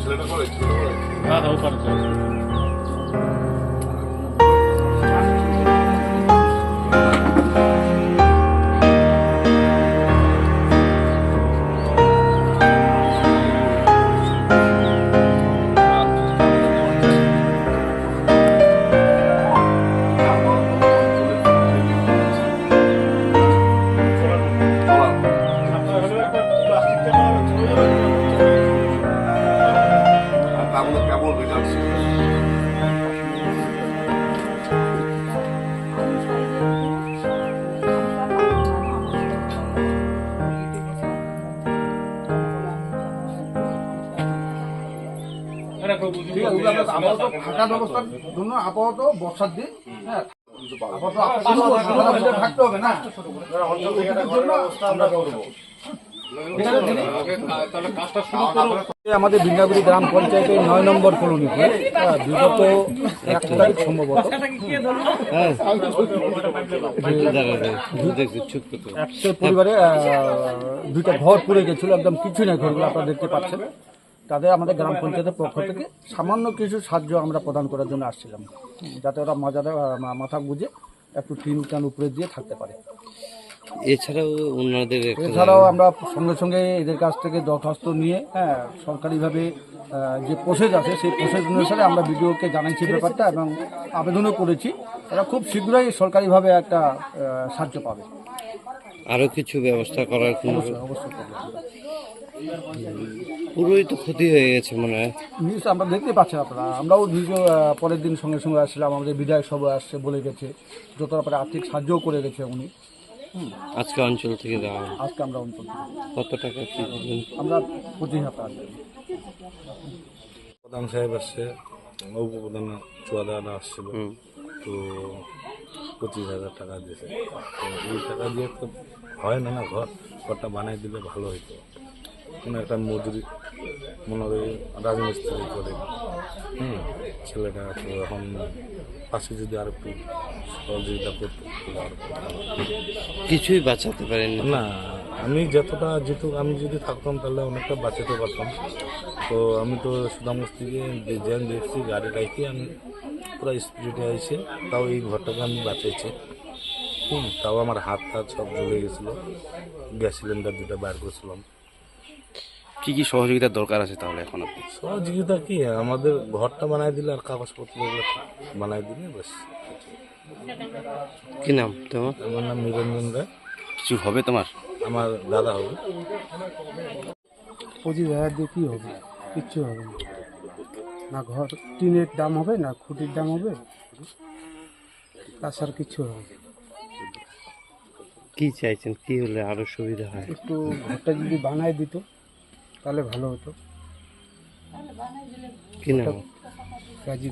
ছেলেটা করে ছেলেটা করে হ্যাঁ হ্যাঁ ওপারে চল। আপনার হলো ঠিক আছে আপাতত থাকার ব্যবস্থার জন্য আপাতত বর্ষার দিন হ্যাঁ। আপাতত থাকতে হবে না? আমাদের বিন্দাগুড়ি গ্রাম পঞ্চায়েতের নয় নম্বর কলোনিতে হ্যাঁ, বিগত এক তারিখ সম্ভবত হ্যাঁ, একশো পরিবারে দুইটা ঘর পুড়ে গেছিল একদম কিছু নেই ঘরগুলো আপনারা দেখতে পাচ্ছেন। তাদের আমাদের গ্রাম পঞ্চায়েতের পক্ষ থেকে সামান্য কিছু সাহায্য আমরা প্রদান করার জন্য আসছিলাম। যাতে ওরা মজাদা মাথা বুঝে একটু টিন টান উপরে দিয়ে থাকতে পারে। এছাড়াও ওনাদের এছাড়াও আমরা সঙ্গে সঙ্গে এদের কাছ থেকে দরখাস্ত নিয়ে হ্যাঁ সরকারিভাবে যে প্রসেস আছে সেই প্রসেস অনুসারে আমরা বিডিওকে জানাইছি ব্যাপারটা এবং আবেদনও করেছি। এরা খুব শীঘ্রই সরকারিভাবে একটা সাহায্য পাবে। আরও কিছু ব্যবস্থা করার কোনো অবশ্যই করবে। পুরোই তো ক্ষতি হয়ে গেছে মনে হয়। নিউজ আমরা দেখতে পাচ্ছেন আপনারা। আমরাও নিজেও পরের দিন সঙ্গে সঙ্গে আসছিলাম আমাদের বিধায়ক সভা আসছে বলে গেছে। যত ব্যাপারে আর্থিক সাহায্যও করে গেছে উনি। আজকে অঞ্চল থেকে দেওয়া আজকে আমরা অন্তত কত টাকা কি আমরা পঁচিশ হাজার টাকা প্রধান সাহেব আসছে উপপ্রধান চুয়াদানা আসছিল। তো পঁচিশ হাজার টাকা দিয়েছে। তো এই টাকা দিয়ে তো হয় না না ঘর ঘরটা বানাই দিলে ভালো হতো কোনো একটা মজুরি মনে হয় রাজমিস্ত্রি করে। হুম ছেলেটা তো এখন পাশে যদি আর একটু সহযোগিতা করতো হতো। কিছুই বাঁচাতে পারেননি। না আমি যতটা যেটুকু আমি যদি থাকতাম তাহলে অনেকটা বাঁচাতে পারতাম। তো আমি তো সুদামগঞ্জ থেকে জ্যান দেখছি গাড়ি রাখি আমি পুরো স্পিডে আইসে তাও এই ঘরটাকে আমি বাঁচাইছি। হুম তাও আমার হাত টাত সব জ্বলে গেছিল গ্যাস সিলিন্ডার দুটো বার করছিলাম। কি কি সহযোগিতার দরকার আছে তাহলে এখন আপনি? সহযোগিতা কি? আমাদের ঘরটা বানাই দিলে আর কাগজপত্র বানাই দিলে বেশ। কি নাম তোমার? আমার নাম নিরঞ্জন রায়। কিছু হবে তোমার? আমার দাদা হবে। পঁচিশ হাজার দিয়ে কী হবে? কিচ্ছু হবে না। না ঘর টিনের দাম হবে না খুঁটির দাম হবে তাছাড়া কিচ্ছু হবে না। কি চাইছেন? কি হলে আরও সুবিধা হয়? একটু ঘরটা যদি বানায় দিত তাহলে ভালো হতো। কি নাম? রাজি